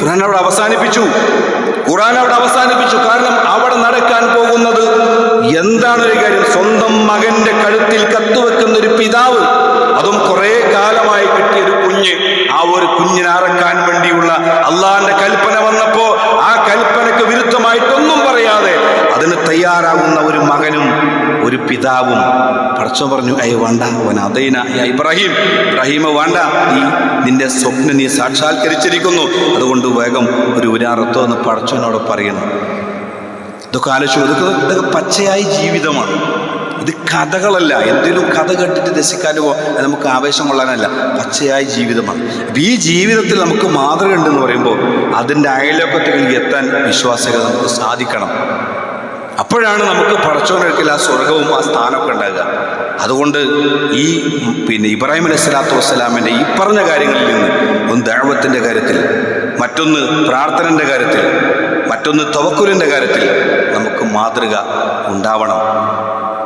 ഖുർആൻ അവിടെ അവസാനിപ്പിച്ചു. ഖുറാൻ അവിടെ അവസാനിപ്പിച്ചു. കാരണം അവിടെ നടക്കാൻ പോകുന്നത് എന്താണ് ഒരു കാര്യം? സ്വന്തം മകന്റെ കഴുത്തിൽ കത്തുവെക്കുന്ന ഒരു പിതാവ്. അതും കുറെ കാലമായി കിട്ടിയ ഒരു കുഞ്ഞ്. ആ ഒരു കുഞ്ഞിനെ അറക്കാൻ വേണ്ടിയുള്ള അള്ളാഹിന്റെ കൽപ്പന വന്നപ്പോ ആ കൽപ്പനക്ക് വിരുദ്ധമായിട്ടൊന്നും പറയാതെ അതിന് തയ്യാറാകുന്ന ഒരു മകനും ഒരു പിതാവും. പടച്ചോ പറഞ്ഞു അയ്യ വേണ്ട അവൻ അതൈന ഇബ്രാഹിം ഇബ്രാഹിമ വേണ്ട. നീ നിന്റെ സ്വപ്നം നീ സാക്ഷാത്കരിച്ചിരിക്കുന്നു. അതുകൊണ്ട് വേഗം ഒരു ഉരാറത്തോ എന്ന് പടച്ചോനോട് പറയണം. ഇതൊക്കെ ആലോചിച്ചു ഇതൊക്കെ ഇതൊക്കെ പച്ചയായ ജീവിതമാണ്. ഇത് കഥകളല്ല. എന്തെങ്കിലും കഥ കേട്ടിട്ട് രസിക്കാനോ അത് നമുക്ക് ആവേശം കൊള്ളാനല്ല. പച്ചയായ ജീവിതമാണ്. ഈ ജീവിതത്തിൽ നമുക്ക് മാതൃക ഉണ്ടെന്ന് പറയുമ്പോൾ അതിന്റെ അയലോക്കത്തുകളിൽ എത്താൻ വിശ്വാസികൾ നമുക്ക് സാധിക്കണം. അപ്പോഴാണ് നമുക്ക് പടച്ചോനൊരിക്കൽ ആ സ്വർഗവും ആ സ്ഥാനമൊക്കെ ഉണ്ടാകുക. അതുകൊണ്ട് ഈ പിന്നെ ഇബ്രാഹിം അലൈഹി സ്വലാത്തു വസ്സലാമിന്റെ ഈ പറഞ്ഞ കാര്യങ്ങളിൽ നിന്ന് ഒന്ന് ദൈവത്തിന്റെ കാര്യത്തിൽ മറ്റൊന്ന് പ്രാർത്ഥനന്റെ കാര്യത്തിൽ മറ്റൊന്ന് തവക്കുലിന്റെ കാര്യത്തിൽ നമുക്ക് മാതൃക ഉണ്ടാവണം.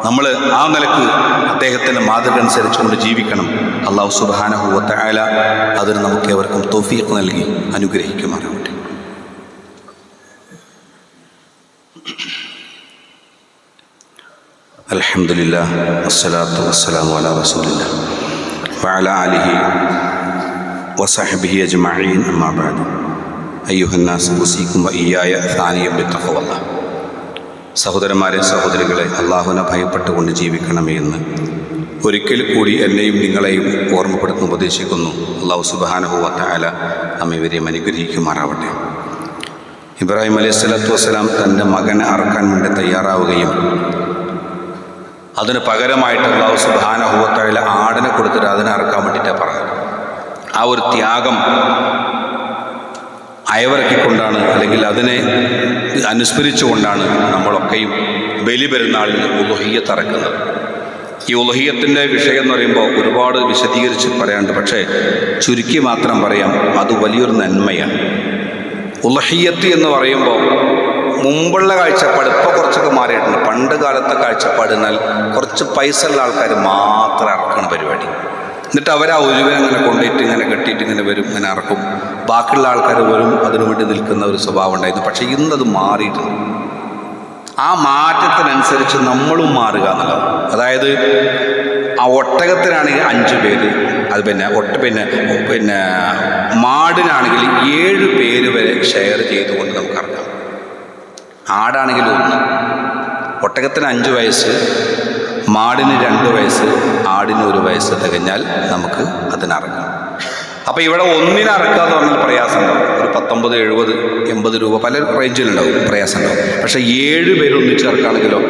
നമ്മൾ ആ നിലയ്ക്ക് അദ്ദേഹത്തിന്റെ മാതൃക അനുസരിച്ചുകൊണ്ട് ജീവിക്കണം. അള്ളാഹു സുബാനഹുവത്ത ആല അതിന് നമുക്ക് അവർക്കും തൊഫീഖ് നൽകി അനുഗ്രഹിക്കുമാറാവട്ടെ. അലഹമില്ല വസ്സലാത്തു വസ്സലാം വല വസൂലില്ല വഅല അലിഹി വസഹബിഹി അജ്മഈൻ അമ്മാബാദ് അയ്യുഹന്നാസ് ഉസീക്കും വഇയ്യായ സാനിയം ബിത്തഖവല്ലാഹ് സഹോദരന്മാരെ സഹോദരികളെ അള്ളാഹുവിനെ ഭയപ്പെട്ടുകൊണ്ട് ജീവിക്കണമേ എന്ന് ഒരിക്കൽ കൂടി എന്നെയും നിങ്ങളെയും ഓർമ്മപ്പെടുത്തുന്ന ഉപദേശിക്കുന്നു. അള്ളാഹു സുബാനഹു വത്തായാല ഇവരെയും അനുഗ്രഹിക്കുമാറാവട്ടെ. ഇബ്രാഹിം അലൈഹി സ്വലാത്തു വസ്സലാം തന്റെ മകനെ അറക്കാൻ വേണ്ടി തയ്യാറാവുകയും അതിന് പകരമായിട്ട് അള്ളാഹു സുബാനഹുവത്തായ ആടിനെ കൊടുത്തിട്ട് അതിനെ അറക്കാൻ വേണ്ടിയിട്ടാണ് പറഞ്ഞത്. ആ ഒരു ത്യാഗം അയവിറക്കിക്കൊണ്ടാണ് അല്ലെങ്കിൽ അതിനെ അനുസ്മരിച്ചുകൊണ്ടാണ് നമ്മളൊക്കെയും ബലി പെരുന്നാളിൽ ഉലഹിയത്ത് ഇറക്കുന്നത്. ഈ ഉലഹിയത്തിന്റെ വിഷയം എന്ന് പറയുമ്പോൾ ഒരുപാട് വിശദീകരിച്ച് പറയാനുണ്ട്. പക്ഷേ ചുരുക്കി മാത്രം പറയാം അത് വലിയൊരു നന്മയാണ്. ഉലഹിയത്ത് എന്ന് പറയുമ്പോൾ മുമ്പുള്ള കാഴ്ചപ്പാട് ഇപ്പോൾ കുറച്ചൊക്കെ മാറിയിട്ടുണ്ട്. പണ്ട് കാലത്തെ കാഴ്ചപ്പാടിനാൽ കുറച്ച് പൈസ ഉള്ള ആൾക്കാർ മാത്രം ഇറക്കണ പരിപാടി. എന്നിട്ട് അവർ ആ ഒരുവനെ അങ്ങനെ കൊണ്ടുപോയിട്ട് ഇങ്ങനെ കെട്ടിയിട്ട് ഇങ്ങനെ വരും ഇങ്ങനെ ഇറക്കും. ബാക്കിയുള്ള ആൾക്കാർ പോലും അതിനുവേണ്ടി നിൽക്കുന്ന ഒരു സ്വഭാവം ഉണ്ടായിരുന്നു. പക്ഷേ ഇന്നത് മാറിയിട്ടുണ്ട്. ആ മാറ്റത്തിനനുസരിച്ച് നമ്മളും മാറുക എന്നുള്ളത്. അതായത് ആ ഒട്ടകത്തിനാണെങ്കിൽ അഞ്ച് പേര് അത് പിന്നെ ഒട്ട പിന്നെ പിന്നെ മാടിനാണെങ്കിൽ ഏഴ് പേര് വരെ ഷെയർ ചെയ്തുകൊണ്ട് നമുക്ക് ഇറക്കാം. ആടാണെങ്കിൽ ഒന്ന്. ഒട്ടകത്തിന് അഞ്ച് വയസ്സ് മാടിന് രണ്ട് വയസ്സ് ആടിന് ഒരു വയസ്സ് തികഞ്ഞാൽ നമുക്ക് അതിനിറങ്ങാം അപ്പോൾ ഇവിടെ ഒന്നിനെ അറക്കുക എന്ന് പറഞ്ഞാൽ പ്രയാസമുണ്ടാവും. ഒരു പത്തൊമ്പത് എഴുപത് എൺപത് രൂപ പല റേഞ്ചിലുണ്ടാവും പ്രയാസമുണ്ടാവും. പക്ഷെ ഏഴ് പേര് ഒന്നിച്ച് ഇറക്കുകയാണെങ്കിലോ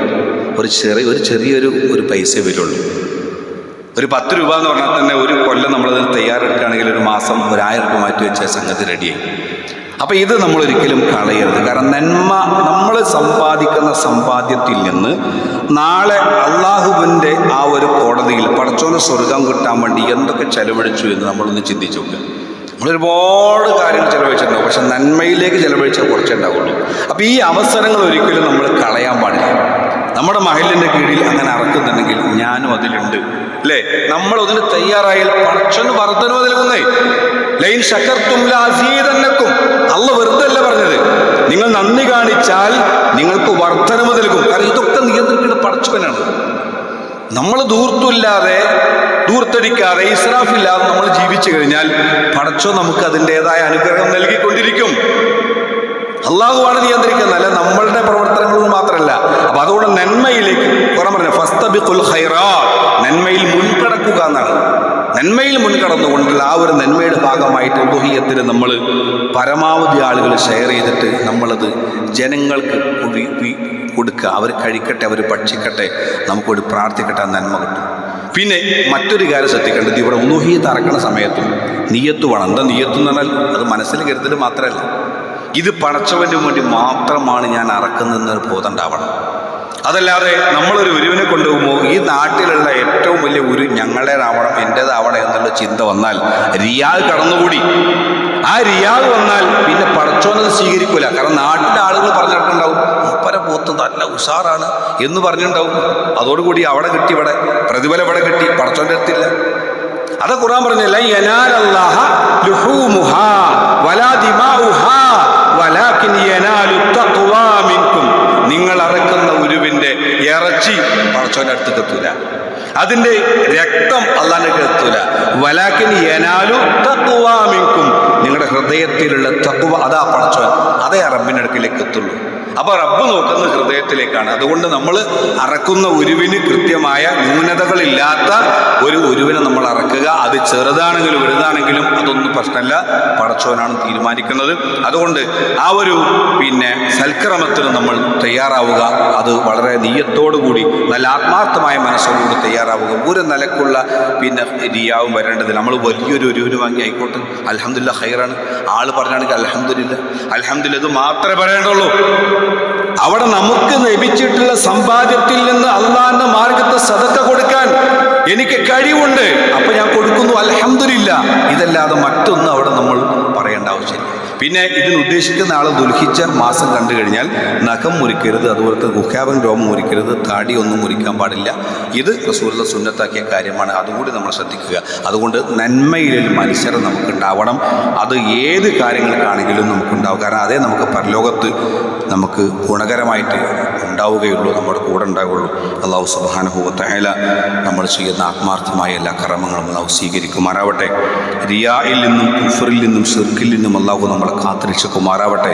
ഒരു ചെറിയ ഒരു ചെറിയൊരു ഒരു പൈസ വരുള്ളൂ. ഒരു പത്ത് രൂപ എന്ന് പറഞ്ഞാൽ തന്നെ ഒരു കൊല്ലം നമ്മളതിൽ തയ്യാറെടുക്കുകയാണെങ്കിൽ ഒരു മാസം ഒരായിരം രൂപ മാറ്റി വെച്ച സംഗതി റെഡിയായി അപ്പോൾ ഇത് നമ്മൾ ഒരിക്കലും കളയരുത്. കാരണം നന്മ നമ്മൾ സമ്പാദിക്കുന്ന സമ്പാദ്യത്തിൽ നിന്ന് നാളെ അള്ളാഹുവിന്റെ ആ ഒരു കോടതിയിൽ പടച്ചോന് സ്വർഗം കിട്ടാൻ വേണ്ടി എന്തൊക്കെ ചെലവഴിച്ചു എന്ന് നമ്മളൊന്ന് ചിന്തിച്ചു നമ്മൾ ഒരുപാട് കാര്യങ്ങൾ ചെലവഴിച്ചിട്ടുണ്ടാവും. പക്ഷെ നന്മയിലേക്ക് ചെലവഴിച്ച കുറച്ചേ ഉണ്ടാവുള്ളൂ. അപ്പോൾ ഈ അവസരങ്ങൾ ഒരിക്കലും നമ്മൾ കളയാൻ പാടില്ല. നമ്മുടെ മഹലിന്റെ കീഴിൽ അങ്ങനെ അറക്കുന്നുണ്ടെങ്കിൽ ഞാനും അതിലുണ്ട്. അല്ലേ? നമ്മൾ അതിന് തയ്യാറായാൽ പടച്ചോന് വർദ്ധനവ് നൽകുന്നേ. ലൈൻ ശക്കർത്തും ലാസീതന്നക്കും അല്ല വെറുതെ അല്ല പറഞ്ഞത്. നിങ്ങൾ നന്ദി കാണിച്ചാൽ നിങ്ങൾക്ക് വർധനവ് നൽകും. കാരണം ഇതൊക്കെ നിയന്ത്രിക്കുന്ന പടച്ചവനാണ്. നമ്മൾ ദൂർത്തില്ലാതെ ദൂർത്തടിക്കാതെ ഇസ്രാഫില്ലാതെ നമ്മൾ ജീവിച്ചു കഴിഞ്ഞാൽ പടച്ചോ നമുക്ക് അതിന്റെതായ അനുഗ്രഹം നൽകിക്കൊണ്ടിരിക്കും. അള്ളാഹുവാണ് നിയന്ത്രിക്കുന്നത്. അല്ല നമ്മളുടെ പ്രവർത്തനങ്ങൾ മാത്രമല്ല അപ്പൊ അതുകൊണ്ട് നന്മയിലേക്ക് കുറെ പറഞ്ഞു ഫസ്തബിഖുൽ ഖൈറാ നന്മയിൽ മുൻകടക്കുക എന്നാണ് നന്മയിൽ മുൻകടന്നുകൊണ്ടുള്ള ആ ഒരു നന്മയുടെ ഭാഗമായിട്ട് ഉദുഹിയത്തിന് നമ്മൾ പരമാവധി ആളുകൾ ഷെയർ ചെയ്തിട്ട് നമ്മളത് ജനങ്ങൾക്ക് കൊടുക്കുക. അവർ കഴിക്കട്ടെ അവർ ഭക്ഷിക്കട്ടെ നമുക്കൊരു പ്രാർത്ഥിക്കട്ടെ നന്മ കിട്ടും. പിന്നെ മറ്റൊരു കാര്യം ശ്രദ്ധിക്കേണ്ടത് ഇവിടെ ഉദുഹിയത്ത് അറക്കണ സമയത്തും നീയത്ത് വേണം. എന്താ നീയത്ത് എന്ന് പറഞ്ഞാൽ അത് മനസ്സിൽ കരുതൽ മാത്രമല്ല. ഇത് പണച്ചവന് വേണ്ടി മാത്രമാണ് ഞാൻ അറക്കുന്നതെന്നൊരു ബോധം ഉണ്ടാവണം. അതല്ലാതെ നമ്മളൊരു ഉരുവിനെ കൊണ്ടുപോകുമ്പോൾ ഈ നാട്ടിലുള്ള ഏറ്റവും വലിയ ഉരു ഞങ്ങളുടേതാവണം എന്റേതാവണം എന്നുള്ള ചിന്ത വന്നാൽ റിയാൽ കടന്നുകൂടി. ആ റിയാദ് വന്നാൽ പിന്നെ പടച്ചോനത് സ്വീകരിക്കൂല. കാരണം നാട്ടിലെ ആളുകൾ പറഞ്ഞിട്ടുണ്ടാവും അപ്പര പോത്ത് നല്ല ഉഷാറാണ് എന്ന് പറഞ്ഞിട്ടുണ്ടാവും. അതോടുകൂടി അവിടെ കിട്ടി ഇവിടെ പ്രതിഫലം ഇവിടെ കിട്ടി പടച്ചോന്റെ അടുത്തില്ല. അത് ഖുറാൻ പറഞ്ഞല്ല നിങ്ങൾ അറക്കുന്ന ഉരുവിന്റെ ഇറച്ചി പടച്ചോന്റെ അടുത്ത് എത്തൂല. അതിന്റെ രക്തം അള്ളാന്റെ എത്തൂല വലാക്കിൻ യനാലു തക്കുവാമിക്കും നിങ്ങളുടെ ഹൃദയത്തിലുള്ള തക്കുവ അതാ പടച്ചോൻ അതേ അറബിനടുക്കിലേക്ക് എത്തുള്ളൂ. അപ്പൊ റബ്ബ് നോക്കുന്നത് ഹൃദയത്തിലേക്കാണ്. അതുകൊണ്ട് നമ്മൾ അറക്കുന്ന ഉരുവിന് കൃത്യമായ ന്യൂനതകളില്ലാത്ത ഒരു ഉരുവിനെ നമ്മൾ അറക്കുക. അത് ചെറുതാണെങ്കിലും വലുതാണെങ്കിലും അതൊന്നും പ്രശ്നമല്ല പടച്ചവനാണ് തീരുമാനിക്കുന്നത്. അതുകൊണ്ട് ആ ഒരു പിന്നെ സൽക്രമത്തിന് നമ്മൾ തയ്യാറാവുക. അത് വളരെ കൂടി നല്ല ആത്മാർത്ഥമായ മനസ്സോടുകൂടി തയ്യാറാവുക. ഒരു നിലക്കുള്ള പിന്നെ രീയാവും വരേണ്ടത് നമ്മൾ വലിയൊരു ഉരുവിന് വാങ്ങി ആയിക്കോട്ടെ. അലഹമില്ല ഹൈറാണ് ആൾ പറഞ്ഞാണെങ്കിൽ അലഹമില്ല അലഹമില്ല ഇത് മാത്രമേ പറയേണ്ടുള്ളൂ. അവിടെ നമുക്ക് ലഭിച്ചിട്ടുള്ള സമ്പാദ്യത്തിൽ നിന്ന് അള്ളാന്റെ മാർഗത്തെ സതക്ക കൊടുക്കാൻ എനിക്ക് കഴിവുണ്ട്. അപ്പൊ ഞാൻ കൊടുക്കുന്നു അലഹമില്ല ഇതല്ലാതെ മറ്റൊന്നും അവിടെ നമ്മൾ പറയേണ്ട ആവശ്യമില്ല. പിന്നെ ഇതിന് ഉദ്ദേശിക്കുന്ന ആൾ ദുൽഹിച്ച മാസം കണ്ടു കഴിഞ്ഞാൽ നഖം മുറിക്കരുത് അതുപോലത്തെ ഗുഹാബൻ രോമം മുറിക്കരുത് താടി ഒന്നും മുറിക്കാൻ പാടില്ല. ഇത് റസൂലുള്ള സുന്നത്താക്കിയ കാര്യമാണ്. അതുകൂടി നമ്മൾ ശ്രദ്ധിക്കുക. അതുകൊണ്ട് നന്മയിൽ മനുഷ്യർ നമുക്കുണ്ടാവണം. അത് ഏത് കാര്യങ്ങൾക്കാണെങ്കിലും നമുക്കുണ്ടാവും. കാരണം അതേ നമുക്ക് പരലോകത്ത് നമുക്ക് ഗുണകരമായിട്ട് ഉണ്ടാവുകയുള്ളൂ നമ്മുടെ കൂടെ ഉണ്ടാവുകയുള്ളൂ. അള്ളാഹു സുബാനുഭവത്തഹല നമ്മൾ ചെയ്യുന്ന ആത്മാർത്ഥമായ എല്ലാ കർമ്മങ്ങളും അള്ളാഹു സ്വീകരിക്കുമാറാവട്ടെ. റിയായിൽ നിന്നും കുഫറിൽ നിന്നും ഷിർക്കിൽ നിന്നും അള്ളാഹു നമ്മളെ കാത്തിരക്ഷിക്കുമാറാവട്ടെ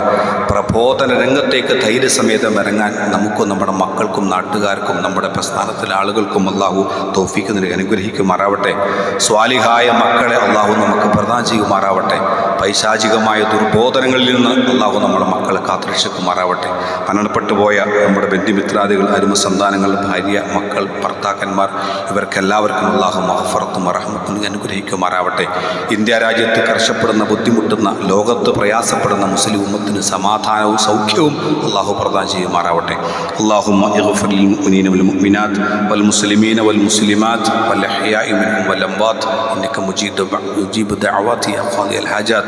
പ്രബോധന രംഗത്തേക്ക് ധൈര്യസമേതം ഇറങ്ങാൻ നമുക്കും നമ്മുടെ മക്കൾക്കും നാട്ടുകാർക്കും നമ്മുടെ പ്രസ്ഥാനത്തിലെ ആളുകൾക്കും അള്ളാഹു തോഫിക്കുന്നതിന് അനുഗ്രഹിക്കുമാറാവട്ടെ. സ്വാലിഹായ മക്കളെ അള്ളാഹു നമുക്ക് പ്രദാനം ചെയ്യുമാറാവട്ടെ. പൈശാചികമായ ദുർബോധനങ്ങളിൽ നിന്ന് അള്ളാഹു നമ്മുടെ മക്കളെ കാത്തിരക്ഷിക്കുമാറാവട്ടെ മരണപ്പെട്ടു പോയ നമ്മുടെ ബന്ധുമിത്രാദികൾ അരുമ സന്താനങ്ങൾ ഭാര്യ മക്കൾ ഭർത്താക്കന്മാർ ഇവർക്കെല്ലാവർക്കും അള്ളാഹു മഹഫറത്തും അറഹമത്തും അനുഗ്രഹിക്കുമാറാവട്ടെ ഇന്ത്യ രാജ്യത്ത് കർഷപ്പെടുന്ന ബുദ്ധിമുട്ടുന്ന ലോകത്ത് പ്രയാസപ്പെടുന്ന മുസ്ലിം ഉമ്മത്തിന് സമാധാനവും സൗഖ്യവും അള്ളാഹു പ്രദാനം ചെയ്യുമാറാവട്ടെ അള്ളാഹു والمؤمنات والمسلمين والمسلمات والأحياء منهم والأموات إنك مجيب يجيب دعوات يا قاضي الحاجات